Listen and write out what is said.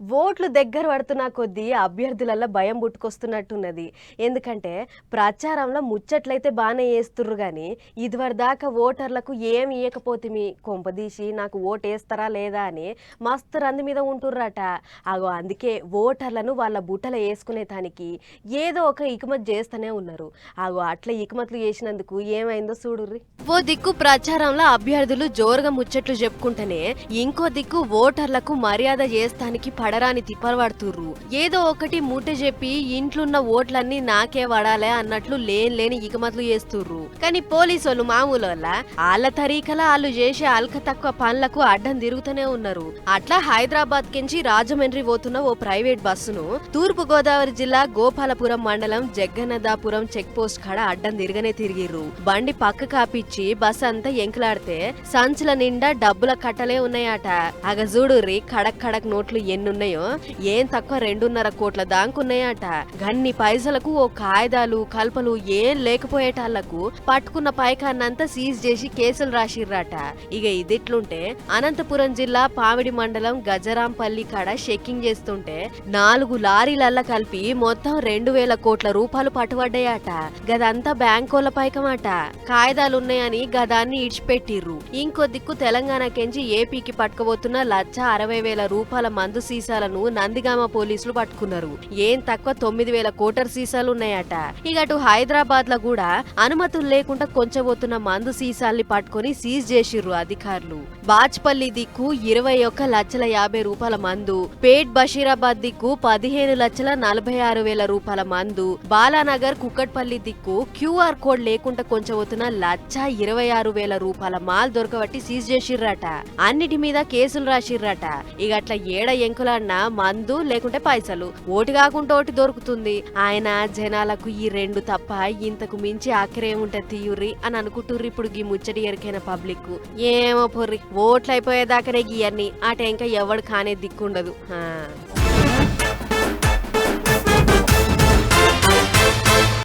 ఓట్లు దగ్గర పడుతున్న కొద్దీ అభ్యర్థులల్లో భయం పుట్టుకొస్తున్నట్టున్నది. ఎందుకంటే ప్రచారంలో ముచ్చట్లయితే బాగానే వేస్తుర్రు కానీ ఇదివరదాకా ఓటర్లకు ఏమి ఇవ్వకపోతే కొంపదీసి నాకు ఓటు వేస్తారా లేదా అని మస్తు రంది మీద ఉంటుర్రట. అగో అందుకే ఓటర్లను వాళ్ళ బుట్టలు వేసుకునే దానికి ఏదో ఒక ఇకమత్ చేస్తూనే ఉన్నారు. అగో అట్లా ఇకమత్లు చేసినందుకు ఏమైందో చూడుర్రి. ఓ దిక్కు ప్రచారంలో అభ్యర్థులు జోరుగా ముచ్చట్లు చెప్పుకుంటేనే ఇంకో దిక్కు ఓటర్లకు మర్యాద చేస్తానికి పడరాని తిప్పలు పడుతుర్రు ఏదో ఒకటి మూట చెప్పి ఇంట్లున్న ఓట్లన్నీ నాకే వడాలే అన్నట్లు లేని లేని ఇకమతులు చేస్తుర్రు. కానీ పోలీసోళ్ళు మామూలు వాళ్ళ తరీకలా వాళ్ళు చేసే అల్క తక్కువ పనులకు అడ్డం తిరుగుతూనే ఉన్నారు. అట్లా హైదరాబాద్ కించి రాజమండ్రి పోతున్న ఓ ప్రైవేట్ బస్సును తూర్పు గోదావరి జిల్లా గోపాలపురం మండలం జగ్గన్నదాపురం చెక్ పోస్ట్ కాడ అడ్డం తిరగనే తిరిగిర్రు. బండి పక్క కాపిచ్చి బస్ అంతా ఎంకులాడితే సంచుల నిండా డబ్బుల కట్టలే ఉన్నాయట. అగ చూడుర్రి కడక్ కడక్ నోట్లు ఉన్నాయో? ఏం తక్కువ రెండున్నర కోట్ల దాంకున్నాయట. గన్ని పైసలకు ఓ కాయిదాలు కల్పలు ఏం లేకపోయేటాళ్ళకు పట్టుకున్న పైకాన్నంతా సీజ్ చేసి కేసులు రాసిర్రాట. ఇక ఇదిట్లుంటే అనంతపురం జిల్లా పామిడి మండలం గజరాంపల్లి కాడ చెక్కింగ్ చేస్తుంటే నాలుగు లారీలల్లా కలిపి మొత్తం రెండు వేల కోట్ల రూపాయలు పట్టుబడ్డాయట. గదంతా బ్యాంకోల పైకమాట. కాయిదాలున్నాయని గదాన్ని ఇడిచిపెట్టిర్రు. ఇంకో దిక్కు తెలంగాణకెంచి ఏపీకి పట్టుకోబోతున్న లచ్చ అరవై వేల రూపాయల మందు సీసాలను నందిగామ పోలీసులు పట్టుకున్నారు. ఏం తక్కువ తొమ్మిది వేల కోటర్ సీసాలు ఉన్నాయట ఇక అటు హైదరాబాద్లో కూడా అనుమతులు లేకుండా కొంచబోతున్న మందు సీసాల్ని పట్టుకొని సీజ్ చేసిర్రు అధికారులు. బాచ్పల్లి దిక్కు ఇరవై ఒక్క లక్షల యాభై రూపాయల మందు పేట్ బషీరాబాద్ దిక్కు పదిహేను లక్షల నలభై ఆరు వేల రూపాయల మందు బాలానగర్ కుక్కట్పల్లి దిక్కు క్యూఆర్ కోడ్ లేకుండా కొంచబోతున్న లచ్చ ఇరవై ఆరు వేల రూపాయల మాల్ దొరకబట్టి సీజ్ చేసిర్రట. అన్నిటి మీద కేసులు రాసిర్రట. ఇక అట్లా ఏడ కన్నా మందు లేకుంటే పైసలు. ఓటు కాకుండా ఓటి దొరుకుతుంది. ఆయన జనాలకు ఈ రెండు తప్ప ఇంతకు మించి ఆఖరేముంటే తీయుర్రి అని అనుకుంటుర్రి ఇప్పుడు ఈ ముచ్చటి ఎరికైన పబ్లిక్. ఏమో పొర్రి ఓట్లు అయిపోయేదాకానే గీయన్ని. ఆ టెంక ఎవడు కానే దిక్కుండదు. ఉండదు